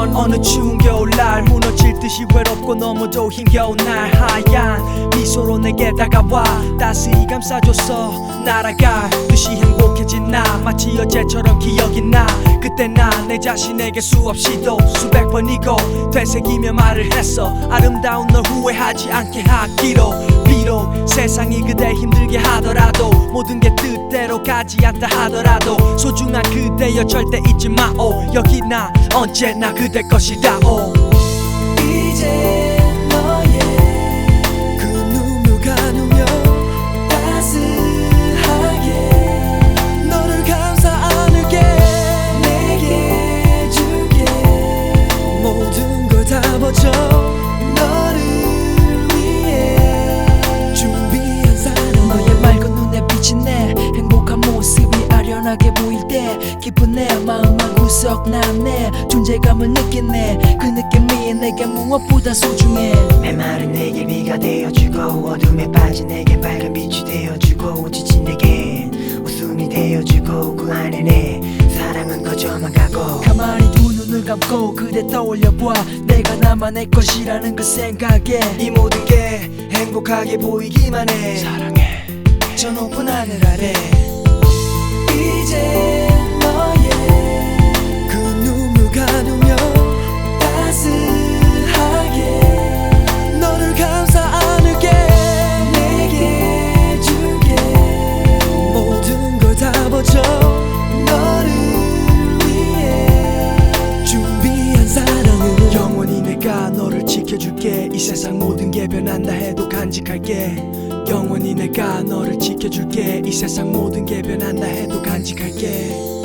건 어느 추운 겨울날 무너질 듯이 외롭고 너무도 힘겨운 날. 하얀 미소로 내게 다가와 따스히 감싸줘서 날아갈 듯이 행복해진 나 마치 어제처럼 기억이 나. 그때 나 내 자신에게 수없이도 수백 번이고 되새기며 말을 했어. 아름다운 널 후회하지 않게 하기로 비록 세상이 그대 힘들게 하더라도 모든 게 뜻대로 가지 않다 하더라도 소중한 그대여 절대 잊지 마오. 여기 나 언제나 그대 것이다 오. 이제 때 기쁜 내 마음만 구석 난내 존재감을 느끼네. 그 느낌이 내게 무엇보다 소중해. 메마른 내게 비가 되어주고 어둠에 빠진 내게 밝은 빛이 되어주고 지친 내게 웃음이 되어주고 그 안에 내 사랑은 커져만 가고 가만히 두 눈을 감고 그대 떠올려봐. 내가 나만의 것이라는 그 생각에 이 모든 게 행복하게 보이기만 해. 사랑해. 저 높은 하늘 아래 세상 모든 게 변한다 해도 간직할게. 영원히 내가 너를 지켜줄게. 이 세상 모든 게 변한다 해도 간직할게